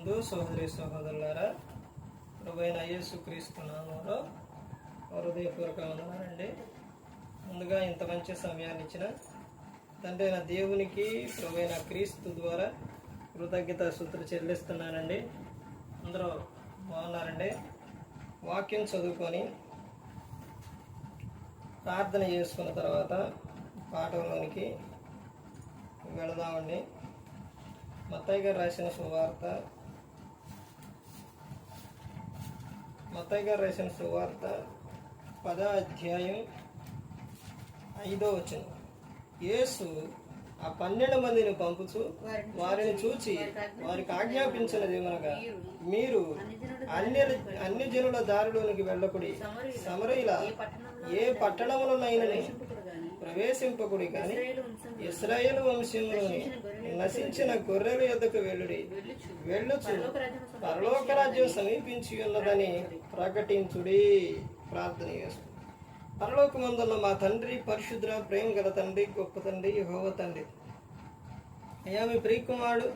ముందు సోదరి సహోదరులారా ప్రభుత్వ అయ్యేసు క్రీస్తు నామంలో హృదయపూర్వక వందనాలండి ముందుగా ఇంత మంచి సమయాన్ని ఇచ్చిన తండ్రి నా దేవునికి ప్రభుత్వ క్రీస్తు ద్వారా కృతజ్ఞత సూత్ర చెల్లిస్తున్నానండి. అందరూ బాగున్నారండి? వాక్యం చదువుకొని ప్రార్థన చేసుకున్న తర్వాత పాఠంలోనికి వెళదామండి. మత్తయ్య గారు రాసిన సువార్త మత్తయ్య గారు రాసిన సువార్త పద అధ్యాయం ఐదో వచనం. యేసు ఆ పన్నెండు మందిని పంపుచు వారిని చూచి వారికి ఆజ్ఞాపించినది ఏమనగా మీరు అన్ని అన్ని జనుల దారిలోనికి వెళ్ళకుడి సమరయుల ఏ పట్టణములనైనని ప్రవేశింపకుడి కానీ ఇస్రాయేల్ వంశంలోని నశించిన గొర్రెల యొద్దకు వెళ్ళుడి. వెళ్ళుచు పరలోక రాజ్యం సమీపించి ఉన్నదని ప్రకటించుడి. ప్రార్థన చేసు పరలోకమందున్న మా తండ్రి పరిశుద్ర ప్రేమ గల తండ్రి గొప్ప తండ్రి హోవ తండ్రి. అయ్యా మీ ప్రియకుమారుడు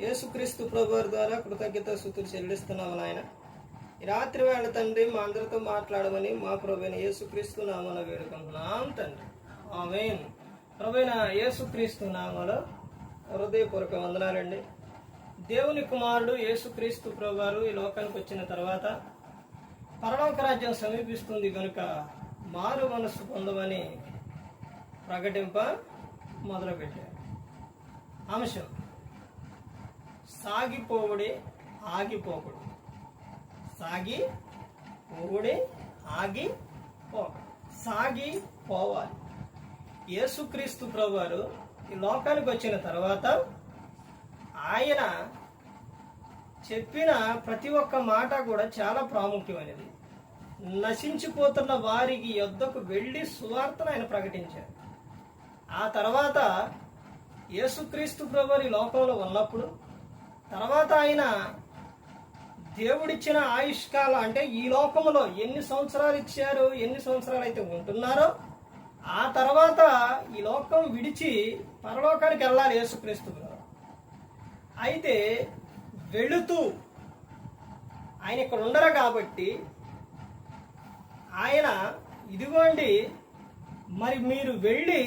యేసుక్రీస్తు ప్రభువారి ద్వారా కృతజ్ఞత స్థుతులు చెల్లిస్తున్నాము నాయన. ఈ రాత్రి వేళ తండ్రి మా అందరితో మాట్లాడమని మా ప్రభుని యేసుక్రీస్తు నామన వేడుకుంటున్నాం తండ్రి. ఆమెన్. ప్రభుణ యేసుక్రీస్తు నామలో హృదయపూర్వక వందనాలండి దేవుని కుమారుడు యేసుక్రీస్తు ప్రభు గారు ఈ లోకానికి వచ్చిన తర్వాత పరలోక రాజ్యం సమీపిస్తుంది కనుక మారు మనస్సు పొందమని ప్రకటింప మొదలుపెట్టారు. అంశం సాగిపోవుడి ఆగిపోకుడు సాగి పోవుడి ఆగి పో సాగి పోవాలి యేసుక్రీస్తు ప్రభువారు ఈ లోకానికి వచ్చిన తర్వాత ఆయన చెప్పిన ప్రతి ఒక్క మాట కూడా చాలా ప్రాముఖ్యమైనది. నశించిపోతున్న వారికి యొద్దకు వెళ్ళి సువార్తను ఆయన ప్రకటించారు ఆ తర్వాత యేసుక్రీస్తు ప్రభు ఈ లోకంలో ఉన్నప్పుడు తర్వాత ఆయన దేవుడిచ్చిన ఆయుష్కాలం అంటే ఈ లోకంలో ఎన్ని సంవత్సరాలు ఇచ్చారు ఎన్ని సంవత్సరాలు అయితే ఉంటున్నారో ఆ తర్వాత ఈ లోకం విడిచి పరలోకానికి వెళ్ళాలి యేసుక్రీస్తు అయితే వెళుతూ ఆయన ఇక్కడ ఉండరు కాబట్టి ఆయన ఇదిగోండి మరి మీరు వెళ్ళి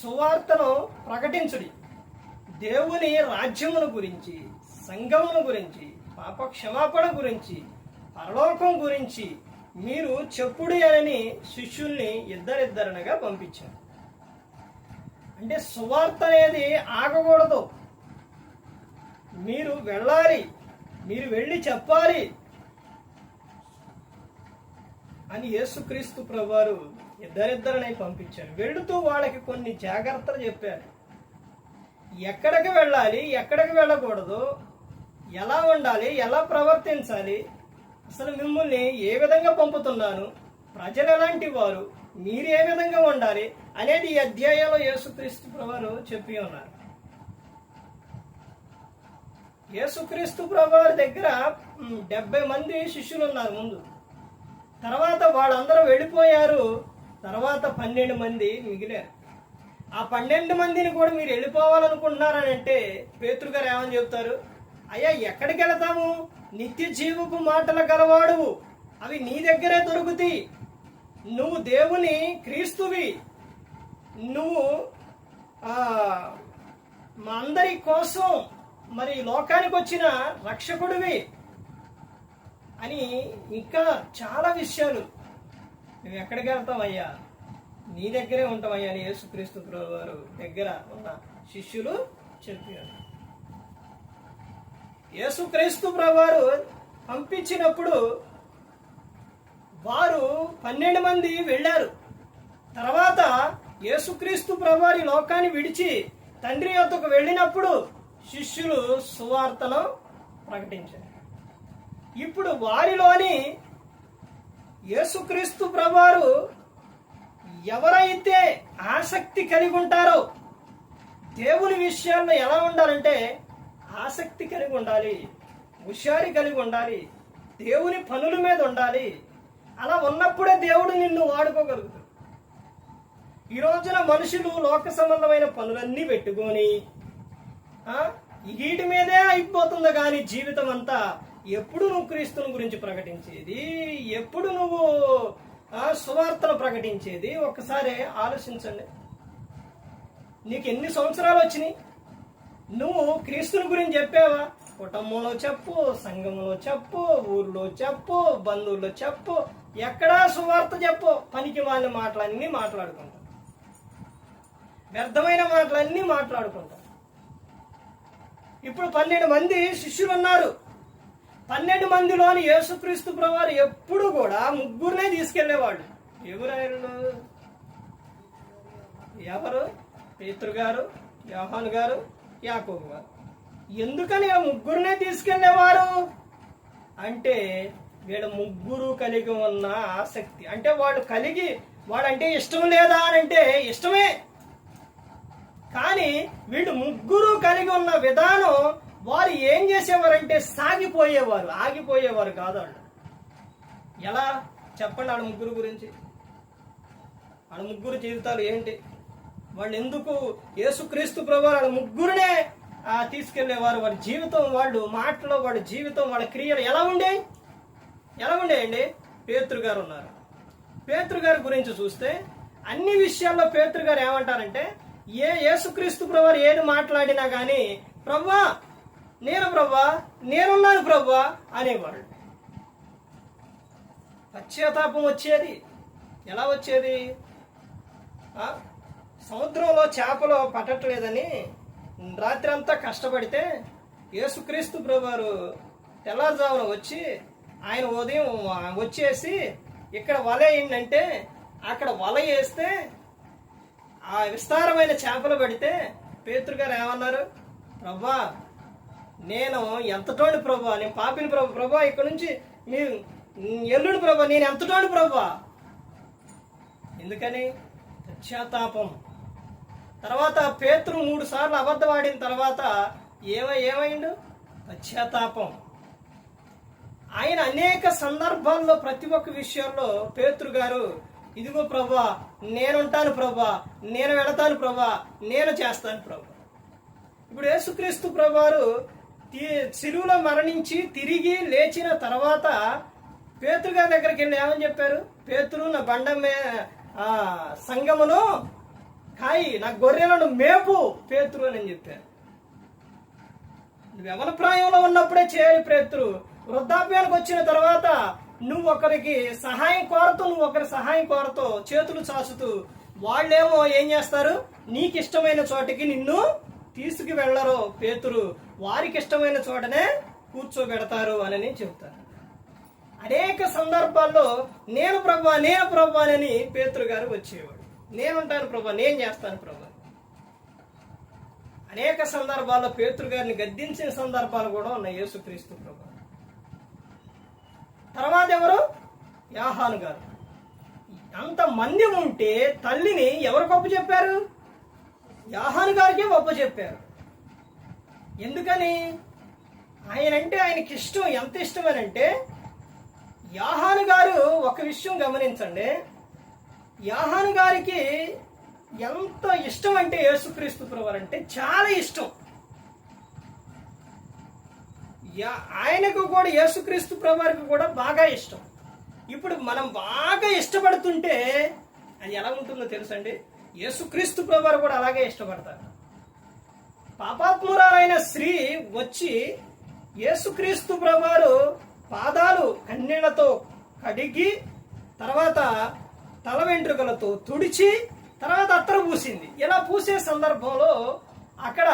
సువార్తను ప్రకటించుడి. దేవుని రాజ్యమును గురించి సంఘమును గురించి పాప క్షమాపణ గురించి పరలోకం గురించి మీరు చెప్పుడి అని శిష్యుల్ని ఇద్దరిద్దరనగా పంపించారు. అంటే సువార్త అనేది ఆగకూడదు. మీరు వెళ్ళాలి మీరు వెళ్ళి చెప్పాలి అని యేసుక్రీస్తు ప్రభువారు ఇద్దరిద్దరిని పంపించారు. వెళుతూ వాళ్ళకి కొన్ని జాగ్రత్తలు చెప్పారు. ఎక్కడికి వెళ్ళాలి ఎక్కడికి వెళ్ళకూడదు ఎలా ఉండాలి ఎలా ప్రవర్తించాలి అసలు మిమ్మల్ని ఏ విధంగా పంపుతున్నాను ప్రజలు ఎలాంటి వారు మీరు ఏ విధంగా ఉండాలి అనేది ఈ అధ్యాయంలో యేసుక్రీస్తు ప్రభువారు చెప్పి ఉన్నారు. యేసుక్రీస్తు ప్రభువారి దగ్గర డెబ్బై మంది శిష్యులు ఉన్నారు ముందు. తర్వాత వాళ్ళందరూ వెళ్ళిపోయారు. తర్వాత పన్నెండు మంది మిగిలారు. ఆ పన్నెండు మందిని కూడా మీరు వెళ్ళిపోవాలనుకుంటున్నారని అంటే పేతురు గారు ఏమని చెప్తారు? అయ్యా ఎక్కడికి వెళతాము? నిత్య జీవపు మాటలు గలవాడు అవి నీ దగ్గరే దొరుకుతాయి. నువ్వు దేవుని క్రీస్తువి. నువ్వు ఆ, మా అందరి కోసం మరి లోకానికి వచ్చిన రక్షకుడివి అని ఇంకా చాలా విషయాలు. నువ్వు ఎక్కడికి వెళ్తావయ్యా? నీ దగ్గరే ఉంటామయ్యా అని యేసుక్రీస్తు ప్రభు వారు దగ్గర ఉన్న శిష్యులు చెప్పారు. యేసుక్రీస్తు ప్రభువారు పంపించినప్పుడు వారు పన్నెండు మంది వెళ్ళారు. తర్వాత యేసుక్రీస్తు ప్రభువారి లోకాన్ని విడిచి తండ్రి యొద్దకు వెళ్ళినప్పుడు శిష్యులు సువార్తను ప్రకటించారు. ఇప్పుడు వారిలోని యేసుక్రీస్తు ప్రభువారు ఎవరైతే ఆసక్తి కలిగి ఉంటారో దేవుని విషయాల్లో ఎలా ఉండాలంటే ఆసక్తి కలిగి ఉండాలి హుషారి కలిగి ఉండాలి దేవుని పనుల మీద ఉండాలి. అలా ఉన్నప్పుడే దేవుడు నిన్ను వాడుకోగలుగుతాడు. ఈ రోజున మనుషులు లోక సంబంధమైన పనులన్నీ పెట్టుకొని వీటి మీదే అయిపోతుంది కానీ జీవితం అంతా ఎప్పుడు నువ్వు క్రీస్తుని గురించి ప్రకటించేది ఎప్పుడు నువ్వు సువార్తను ప్రకటించేది? ఒక్కసారి ఆలోచించండి. నీకు ఎన్ని సంవత్సరాలు వచ్చినాయి? నువ్వు క్రీస్తుని గురించి చెప్పావా? కుటుంబంలో చెప్పు సంఘంలో చెప్పు ఊర్లో చెప్పు బంధువుల్లో చెప్పు ఎక్కడా సువార్త చెప్పు పనికి వాళ్ళ మాటలన్నీ మాట్లాడుకుంటాం. వ్యర్థమైన మాటలన్నీ మాట్లాడుకుంటాం. ఇప్పుడు పన్నెండు మంది శిష్యులు ఉన్నారు. పన్నెండు మందిలోని యేసుక్రీస్తు ప్రవారు ఎప్పుడు కూడా ముగ్గురునే తీసుకెళ్ళేవాళ్ళు. ఎవరు ఎవరు? పేతురు గారు యోహాన్ గారు యాకోబు గారు. ఎందుకని ఆ ముగ్గురునే తీసుకెళ్ళేవారు? అంటే వీళ్ళ ముగ్గురు కలిగి ఉన్న ఆసక్తి. అంటే వాడు కలిగి వాడంటే ఇష్టం లేదా అని అంటే ఇష్టమే. కానీ వీళ్ళు ముగ్గురు కలిగి ఉన్న విధానం వారు ఏం చేసేవారంటే సాగిపోయేవారు ఆగిపోయేవారు కాదు వాళ్ళు ఎలా? చెప్పండి వాళ్ళ ముగ్గురు గురించి. వాళ్ళ ముగ్గురు జీవితాలు ఏంటి? వాళ్ళు ఎందుకు యేసుక్రీస్తు ప్రభు వాళ్ళ ముగ్గురునే తీసుకెళ్ళేవారు? వారి జీవితం వాళ్ళు మాటలో వాళ్ళ జీవితం వాళ్ళ క్రియలు ఎలా ఉండే? ఎలా ఉండేయండి? పేతృగారు గారు ఉన్నారు. పేతృగారి గారి గురించి చూస్తే అన్ని విషయాల్లో పేతృగారు గారు ఏమంటారంటే ఏ యేసుక్రీస్తు ప్రభు ఏది మాట్లాడినా కానీ ప్రవ్వా నేను ప్రవ్వా నేనున్నాను ప్రవ్వా అనేవాడు. పశ్చాత్తాపం వచ్చేది. ఎలా వచ్చేది? సముద్రంలో చేపలు పట్టట్లేదని రాత్రి అంతా కష్టపడితే యేసుక్రీస్తు ప్రభువారు తెల్లజామున వచ్చి ఆయన ఉదయం వచ్చేసి ఇక్కడ వల ఏంటంటే అక్కడ వల వేస్తే ఆ విస్తారమైన చేపలు పడితే పేతురు గారు ఏమన్నారు? ప్రభా నేను ఎంతటోని ప్రభా నేను పాపిని ప్రభు ప్రభా ఇక్కడ నుంచి మీరు ఎల్లుడు ప్రభా నేను ఎంతటోని ప్రభా? ఎందుకని? పశ్చాత్తాపం. తర్వాత పేతురు మూడు సార్లు అబద్ధమాడిన తర్వాత ఏమ ఏమైండు? పశ్చాత్తాపం. ఆయన అనేక సందర్భాల్లో ప్రతి ఒక్క విషయంలో పేతురు గారు ఇదిగో ప్రభా నేనుంటాను ప్రభా నేను వెళతాను ప్రభా నేను చేస్తాను ప్రభా. ఇప్పుడు యేసుక్రీస్తు ప్రభువారు సిలువులో మరణించి తిరిగి లేచిన తర్వాత పేతురు గారి దగ్గరికి వెళ్ళి ఏమని చెప్పారు? పేతురు నా బండ మే ఆ, సంగమును కాయి నా గొర్రెలను మేపు పేతురు అని చెప్పారు. నువ్వు ప్రాయంలో ఉన్నప్పుడే చేయాలి పేతురు. వృద్ధాప్యానికి వచ్చిన తర్వాత నువ్వు ఒకరికి సహాయం కోరుతూ నువ్వు ఒకరి సహాయం కోరుతూ చేతులు చాచుతూ వాళ్ళేమో ఏం చేస్తారు? నీకు ఇష్టమైన చోటికి నిన్ను తీసుకు వెళ్ళరు పేతురు. వారికి ఇష్టమైన చోటనే కూర్చోబెడతారు అని చెబుతారు. అనేక సందర్భాల్లో నేను ప్రభా నేను ప్రభా అని పేతురు గారు వచ్చేవాడు నేనుంటాను ప్రభా నేను చేస్తాను ప్రభా. అనేక సందర్భాల్లో పేతురు గారిని గద్దించిన సందర్భాలు కూడా ఉన్నాయి. యేసుక్రీస్తు ప్రభు. తర్వాత ఎవరు? యాహాను గారు. అంత మంది ఉంటే తల్లిని ఎవరు గొప్ప చెప్పారు? యాహాను గారికే గొప్ప చెప్పారు. ఎందుకని? ఆయన అంటే ఆయనకి ఇష్టం ఎంత ఇష్టమనంటే యాహాను గారు ఒక విషయం గమనించండి. యాహాను గారికి ఎంత ఇష్టం అంటే యేసుక్రీస్తు ప్రభు అంటే చాలా ఇష్టం. ఆయనకు కూడా యేసుక్రీస్తు ప్రభువారికి కూడా బాగా ఇష్టం. ఇప్పుడు మనం బాగా ఇష్టపడుతుంటే అది ఎలా ఉంటుందో తెలుసండి? యేసుక్రీస్తు ప్రభువారు కూడా అలాగే ఇష్టపడతారు. పాపాత్మురాలైన స్త్రీ వచ్చి యేసుక్రీస్తు ప్రభువారు పాదాలు కన్నీళ్ళతో కడిగి తర్వాత తల వెంట్రుకలతో తుడిచి తర్వాత అత్తరు పూసింది. ఇలా పూసే సందర్భంలో అక్కడ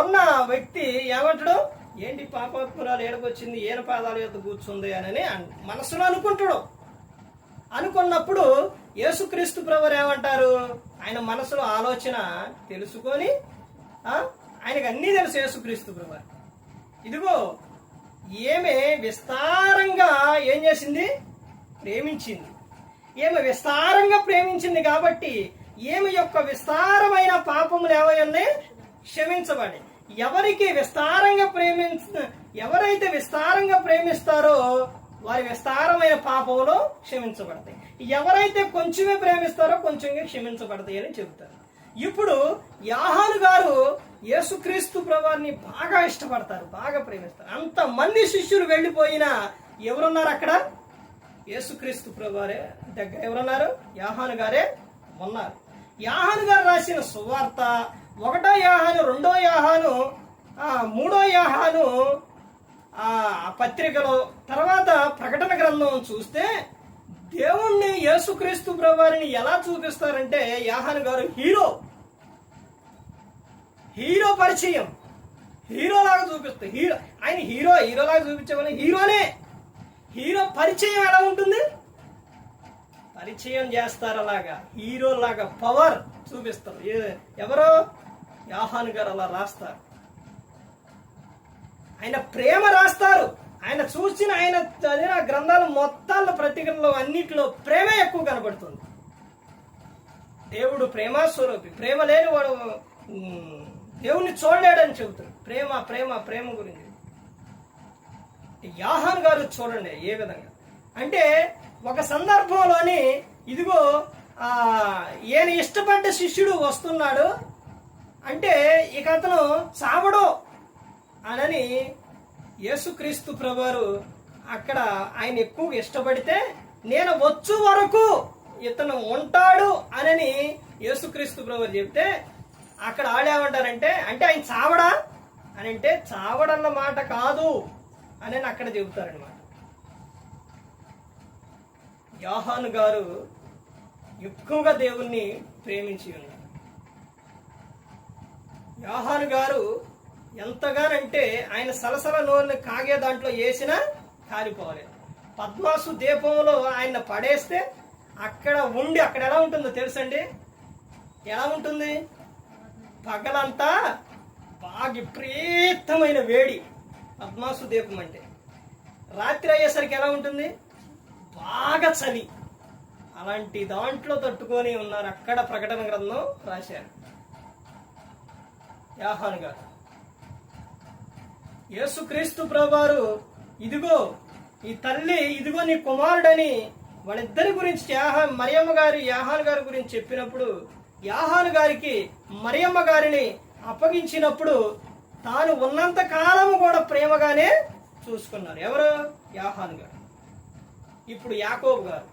ఉన్న వ్యక్తి ఏమంటాడు? ఏంటి పాపాత్మురాలు ఏడకొచ్చింది? ఏన పాదాల యొక్క కూర్చుంది అని మనసులో అనుకుంటాడు అనుకున్నప్పుడు యేసుక్రీస్తు ప్రభు ఏమంటారు? ఆయన మనసులో ఆలోచన తెలుసుకొని ఆయనకు అన్నీ తెలుసు యేసుక్రీస్తు ప్రభు. ఇదిగో ఏమే విస్తారంగా ఏం చేసింది? ప్రేమించింది. ఏమి విస్తారంగా ప్రేమించింది కాబట్టి ఏమి యొక్క విస్తారమైన పాపములు ఏమయ్యాయి క్షమించబడి ఎవరికి విస్తారంగా ప్రేమించ ఎవరైతే విస్తారంగా ప్రేమిస్తారో వారి విస్తారమైన పాపములు క్షమించబడతాయి. ఎవరైతే కొంచెమే ప్రేమిస్తారో కొంచెంగా క్షమించబడతాయి అని చెబుతారు. ఇప్పుడు యాహాను గారు యేసుక్రీస్తు ప్రభాన్ని బాగా ఇష్టపడతారు బాగా ప్రేమిస్తారు. అంత మంది శిష్యులు వెళ్ళిపోయినా ఎవరున్నారు అక్కడ? యేసుక్రీస్తు ప్రభారే దగ్గర ఎవరున్నారు? యాహాను గారే ఉన్నారు యాహాను గారు రాసిన సువార్త ఒకటో యాహాను రెండో యాహాను మూడో యాహాను పత్రికలో తర్వాత ప్రకటన గ్రంథం చూస్తే దేవుణ్ణి యేసుక్రీస్తు ప్రభువారిని ఎలా చూపిస్తారంటే యాహాను గారు హీరో. హీరో పరిచయం. హీరోలాగా చూపిస్తారు. హీరో ఆయన హీరో హీరోలాగా లాగా చూపించమని హీరోనే. హీరో పరిచయం ఎలా ఉంటుంది? పరిచయం చేస్తారు అలాగా. హీరో లాగా పవర్ చూపిస్తారు. ఏ- ఎవరో? యాహాన్ గారు అలా రాస్తారు. ఆయన ప్రేమ రాస్తారు. ఆయన చూసిన ఆయన చదివిన గ్రంథాల మొత్తాల పత్రికల్లో అన్నిటిలో ప్రేమ ఎక్కువ కనబడుతుంది. దేవుడు ప్రేమాస్వరూపి ప్రేమ లేని వాడు ఉమ్, దేవుణ్ణి చూడలేడని చెబుతాడు. ప్రేమ ప్రేమ ప్రేమ గురించి. యాహాన్ గారు చూడండి ఏ విధంగా. అంటే ఒక సందర్భంలోని ఇదిగో ఈయన ఇష్టపడ్డ శిష్యుడు వస్తున్నాడు. అంటే ఇక అతను చావడు అనని యేసుక్రీస్తు ప్రభువారు అక్కడ ఆయన ఎక్కువ ఇష్టపడితే నేను వచ్చు వరకు ఇతను ఉంటాడు అనని యేసుక్రీస్తు ప్రభువారు చెప్తే అక్కడ ఆడేమంటారంటే అంటే ఆయన చావడా అని అంటే చావడన్న మాట కాదు అని అక్కడ చెబుతారనమాట యోహాను గారు ఎక్కువగా దేవుణ్ణి ప్రేమించి ఉన్నారు. యోహాను గారు ఎంతగానంటే ఆయన సలసల నోరుని కాగే దాంట్లో వేసినా కాలిపోలేదు పద్మాసు దీపంలో ఆయన పడేస్తే అక్కడ ఉండి అక్కడ ఎలా ఉంటుందో తెలుసండి? ఎలా ఉంటుంది? పగలంతా బాగా విపరీతమైన వేడి పద్మాసు దీపం అంటే. రాత్రి అయ్యేసరికి ఎలా ఉంటుంది? బాగా చలి. అలాంటి దాంట్లో తట్టుకొని ఉన్నారు అక్కడ ప్రకటన గ్రంథం రాశారు. యాహాన్ గారు. యేసుక్రీస్తు ప్రభువారు ఇదిగో ఈ తల్లి ఇదిగో నీ కుమారుడని వాళ్ళిద్దరి గురించి యాహా మరియమ్మ గారి యాహాన్ గారి గురించి చెప్పినప్పుడు యాహాన్ గారికి మరియమ్మ గారిని అప్పగించినప్పుడు తాను ఉన్నంత కాలము కూడా ప్రేమగానే చూసుకున్నారు. ఎవరు? యాహాన్ గారు. ఇప్పుడు యాకోబు గారు.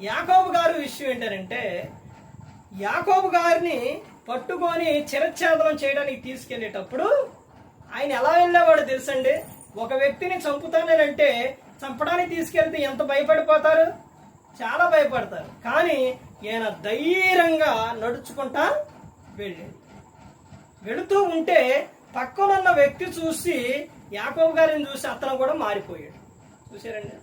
యాకోబు గారు విషయం ఏంటంటే యాకోబు గారిని పట్టుకొని చిరఛేదనం చేయడానికి తీసుకెళ్ళేటప్పుడు ఆయన ఎలా వెళ్ళేవాడు తెలుసండి? ఒక వ్యక్తిని చంపుతానంటే చంపడానికి తీసుకెళ్తే ఎంత భయపడిపోతారు? చాలా భయపడతారు. కానీ ఈయన ధైర్యంగా నడుచుకుంటా వెళ్ళాడు వెళుతూ ఉంటే పక్కనున్న వ్యక్తి చూసి యాకోబు గారిని చూసి అతను కూడా మారిపోయాడు. చూసారండి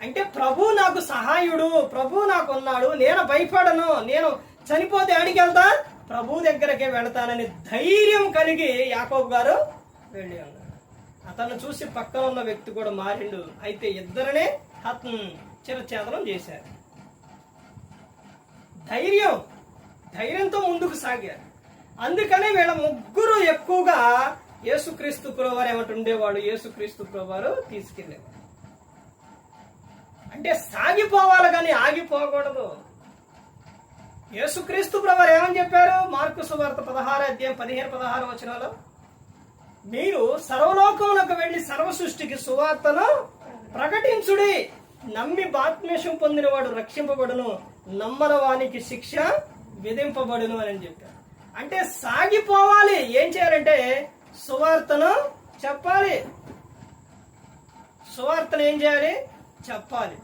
అంటే ప్రభు నాకు సహాయుడు ప్రభు నాకు ఉన్నాడు నేను భయపడను నేను చనిపోతే ఆడికి వెళ్తా ప్రభు దగ్గరకే వెళతానని ధైర్యం కలిగి యాకోబు గారు వెళ్ళి అతను చూసి పక్కన ఉన్న వ్యక్తి కూడా మారిండు. అయితే ఇద్దరినే హత్ చిరచేతనం చేశారు. ధైర్యం ధైర్యంతో ముందుకు సాగారు. అందుకనే వీళ్ళ ముగ్గురు ఎక్కువగా యేసుక్రీస్తు ప్రభువారు ఏమంటే ఉండేవాడు యేసుక్రీస్తు ప్రభువారు తీసుకెళ్ళారు అంటే సాగిపోవాలి కానీ ఆగిపోకూడదు. యేసుక్రీస్తు ప్రభువారు ఏమని చెప్పారు? మార్కు సువార్త పదహారు అధ్యాయం పదిహేను పదహారు వచనాలు. మీరు సర్వలోకములకు వెళ్ళి సర్వ సృష్టికి సువార్తను ప్రకటించుడి. నమ్మి బాత్మేషం పొందినవాడు రక్షింపబడును. నమ్మన వానికి శిక్ష విధింపబడును అని చెప్పారు. అంటే సాగిపోవాలి. ఏం చేయాలంటే సువార్తను చెప్పాలి. సువార్తను ఏం చేయాలి? చెప్పాలి.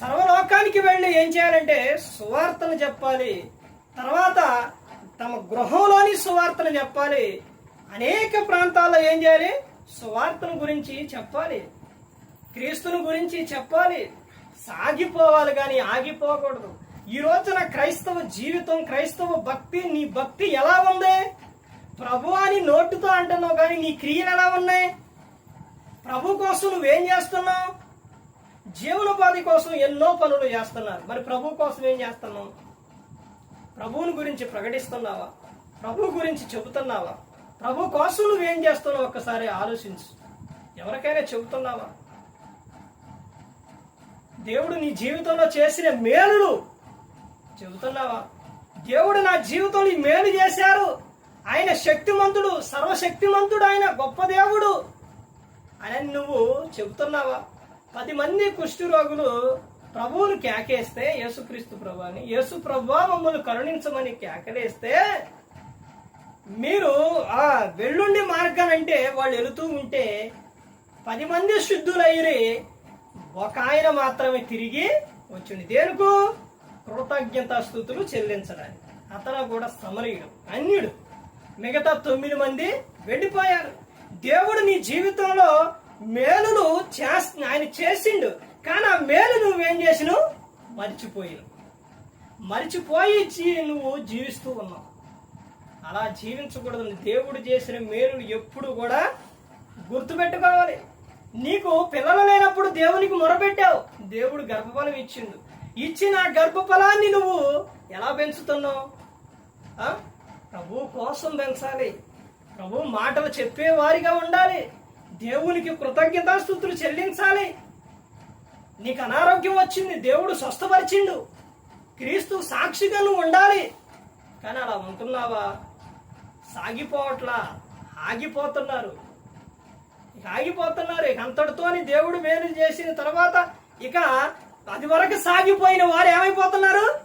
సర్వలోకానికి వెళ్ళి ఏం చేయాలంటే సువార్తను చెప్పాలి. తర్వాత తమ గృహంలోని సువార్తను చెప్పాలి. అనేక ప్రాంతాల్లో ఏం చేయాలి? సువార్తను గురించి చెప్పాలి. క్రీస్తుని గురించి చెప్పాలి. సాగిపోవాలి కానీ ఆగిపోకూడదు. ఈ రోజున క్రైస్తవ జీవితం క్రైస్తవ భక్తి నీ భక్తి ఎలా ఉంది? ప్రభు అని నోటుతో అంటున్నావు కానీ నీ క్రియలు ఎలా ఉన్నాయి? ప్రభు కోసం నువ్వేం చేస్తున్నావు? జీవనోపాధి కోసం ఎన్నో పనులు చేస్తున్నారు. మరి ప్రభు కోసం ఏం చేస్తున్నావు? ప్రభువుని గురించి ప్రకటిస్తున్నావా? ప్రభు గురించి చెబుతున్నావా? ప్రభు కోసం నువ్వేం చేస్తున్నావు? ఒక్కసారి ఆలోచించు. ఎవరికైనా చెబుతున్నావా? దేవుడు నీ జీవితంలో చేసిన మేలులు చెబుతున్నావా? దేవుడు నా జీవితంలో మేలు చేశారు. ఆయన శక్తిమంతుడు సర్వశక్తిమంతుడు ఆయన గొప్ప దేవుడు. అని నువ్వు చెబుతున్నావా పది మంది కుష్ఠరోగులు ప్రభువును కేకేస్తే యేసుక్రీస్తు ప్రభు అని యేసు ప్రభు మమ్మల్ని కరుణించమని కేకలేస్తే మీరు ఆ వెల్లుండి మార్గానంటే వాళ్ళు వెళుతూ ఉంటే పది మంది శుద్ధులయ్యి ఒక ఆయన మాత్రమే తిరిగి వచ్చింది దేనికి? కృతజ్ఞత స్థుతులు చెల్లించడానికి. అతను కూడా సమరయుడు అన్యుడు. మిగతా తొమ్మిది మంది వెళ్ళిపోయారు. దేవుడు నీ జీవితంలో మేలును చేస్తు ఆయన చేసిండు. కానీ ఆ మేలు నువ్వేం చేసినావు? మర్చిపోయావు. మర్చిపోయి నువ్వు జీవిస్తూ ఉన్నావు. అలా జీవించకూడదు దేవుడు చేసిన మేలులు ఎప్పుడు కూడా గుర్తుపెట్టుకోవాలి. నీకు పిల్లలు లేనప్పుడు దేవునికి మొరపెట్టావు. దేవుడు గర్భఫలం ఇచ్చిండు. ఇచ్చిన గర్భఫలాన్ని నువ్వు ఎలా పెంచుతున్నావు? ప్రభు కోసం పెంచాలి. ప్రభు మాటలు చెప్పేవారిగా ఉండాలి. దేవునికి కృతజ్ఞతాస్థుతులు చెల్లించాలి. నీకు అనారోగ్యం వచ్చింది దేవుడు స్వస్థపరిచిండు. క్రీస్తు సాక్షిగా నువ్వు ఉండాలి. కానీ అలా ఉంటున్నావా? సాగిపోవట్లా? ఆగిపోతున్నారు. ఇక ఆగిపోతున్నారు. ఇక అంతటితోని దేవుడు మేలు చేసిన తర్వాత ఇక అది వరకు సాగిపోయిన వారు ఏమైపోతున్నారు?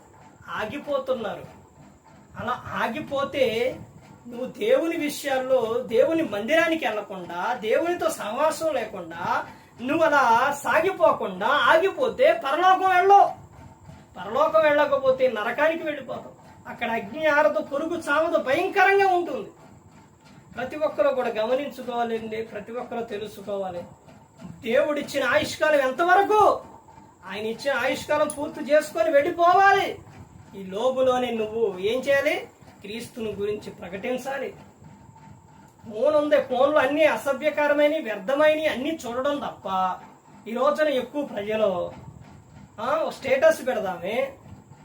ఆగిపోతున్నారు. అలా ఆగిపోతే నువ్వు దేవుని విషయాల్లో దేవుని మందిరానికి వెళ్ళకుండా దేవునితో సహవాసం లేకుండా నువ్వు అలా సాగిపోకుండా ఆగిపోతే పరలోకం వెళ్ళవు పరలోకం వెళ్ళకపోతే నరకానికి వెళ్ళిపోతాం అక్కడ అగ్ని ఆరదు పొరుగు చావదు భయంకరంగా ఉంటుంది. ప్రతి ఒక్కరూ కూడా గమనించుకోవాలండి ప్రతి ఒక్కరూ తెలుసుకోవాలి. దేవుడిచ్చిన ఆయుష్కాలం ఎంతవరకు? ఆయన ఇచ్చిన ఆయుష్కాలం పూర్తి చేసుకొని వెళ్ళిపోవాలి. ఈ లోబులోనే నువ్వు ఏం చేయాలి? క్రీస్తుని గురించి ప్రకటించాలి. ఫోన్ ఉంది ఫోన్లో అన్ని అసభ్యకరమైన వ్యర్థమైన అన్ని చూడడం తప్ప ఈ రోజున ఎక్కువ ప్రజలు స్టేటస్ పెడదామే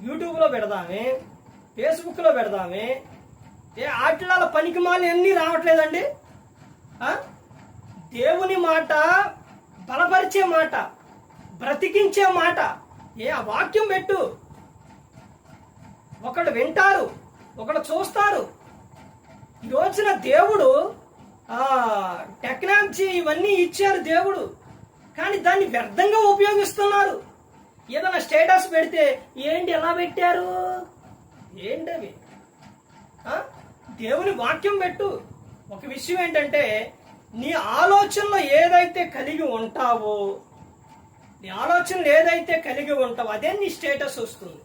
యూట్యూబ్లో పెడదామే ఫేస్బుక్లో పెడదామే. ఏ ఆటల పనికి మాలి అన్నీ రావట్లేదండి. దేవుని మాట బలపరిచే మాట బ్రతికించే మాట ఏ ఆ వాక్యం పెట్టు. ఒకడు వింటారు ఒకడు చూస్తారు. ఈ రోజున దేవుడు ఆ టెక్నాలజీ ఇవన్నీ ఇచ్చారు దేవుడు. కానీ దాన్ని వ్యర్థంగా ఉపయోగిస్తున్నారు. ఏదైనా స్టేటస్ పెడితే ఏంటి ఎలా పెట్టారు? ఏంటవి దేవుని వాక్యం పెట్టు. ఒక విషయం ఏంటంటే నీ ఆలోచనలో ఏదైతే కలిగి ఉంటావో నీ ఆలోచనలు ఏదైతే కలిగి ఉంటావో అదే నీ స్టేటస్ వస్తుంది.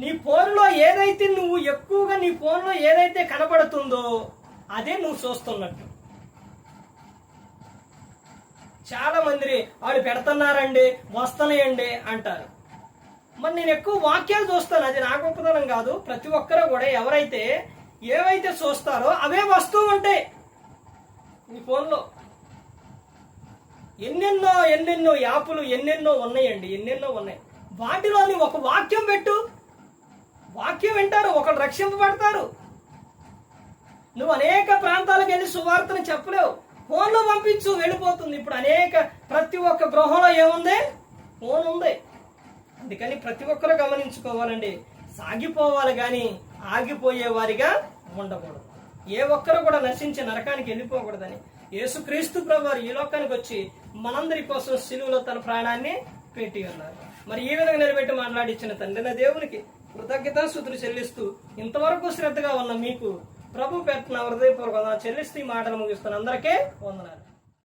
నీ ఫోన్లో ఏదైతే నువ్వు ఎక్కువగా నీ ఫోన్లో ఏదైతే కనబడుతుందో అదే నువ్వు చూస్తున్నట్టు. చాలా మంది వాళ్ళు పెడుతున్నారండి వస్తున్నాయండి అంటారు. మరి నేను ఎక్కువ వాక్యాలు చూస్తాను అది నా గొప్పతనం కాదు. ప్రతి ఒక్కరూ కూడా ఎవరైతే ఏవైతే చూస్తారో అవే వస్తూ ఉంటాయి నీ ఫోన్లో. ఎన్నెన్నో ఎన్నెన్నో యాపులు ఎన్నెన్నో ఉన్నాయండి ఎన్నెన్నో ఉన్నాయి. వాటిలోని ఒక వాక్యం పెట్టు. వాక్యం వింటారు ఒకరు రక్షింపబడతారు నువ్వు అనేక ప్రాంతాలకు వెళ్ళి సువార్తను చెప్పలేవు. ఫోన్లో పంపించు వెళ్ళిపోతుంది. ఇప్పుడు అనేక ప్రతి ఒక్క గృహంలో ఏముంది? ఫోన్ ఉంది. అందుకని ప్రతి ఒక్కరు గమనించుకోవాలండి. సాగిపోవాలి కానీ ఆగిపోయే వారిగా ఉండకూడదు. ఏ ఒక్కరు కూడా నశించి నరకానికి వెళ్ళిపోకూడదని. యేసుక్రీస్తు ప్రభువారు ఈ లోకానికి వచ్చి మనందరి కోసం సిలువులో తన ప్రాణాన్ని పెట్టి ఉన్నారు. మరి ఈ విధంగా నిలబెట్టి మాట్లాడించిన తండ్రిన దేవునికి కృతజ్ఞతాస్థుతులు చెల్లిస్తూ ఇంతవరకు శ్రద్ధగా ఉన్న మీకు ప్రభు పెట్టిన హృదయపూర్వకంగా చెల్లిస్తూ ఈ మాటలు ముగిస్తున్న అందరికీ వందనాలు.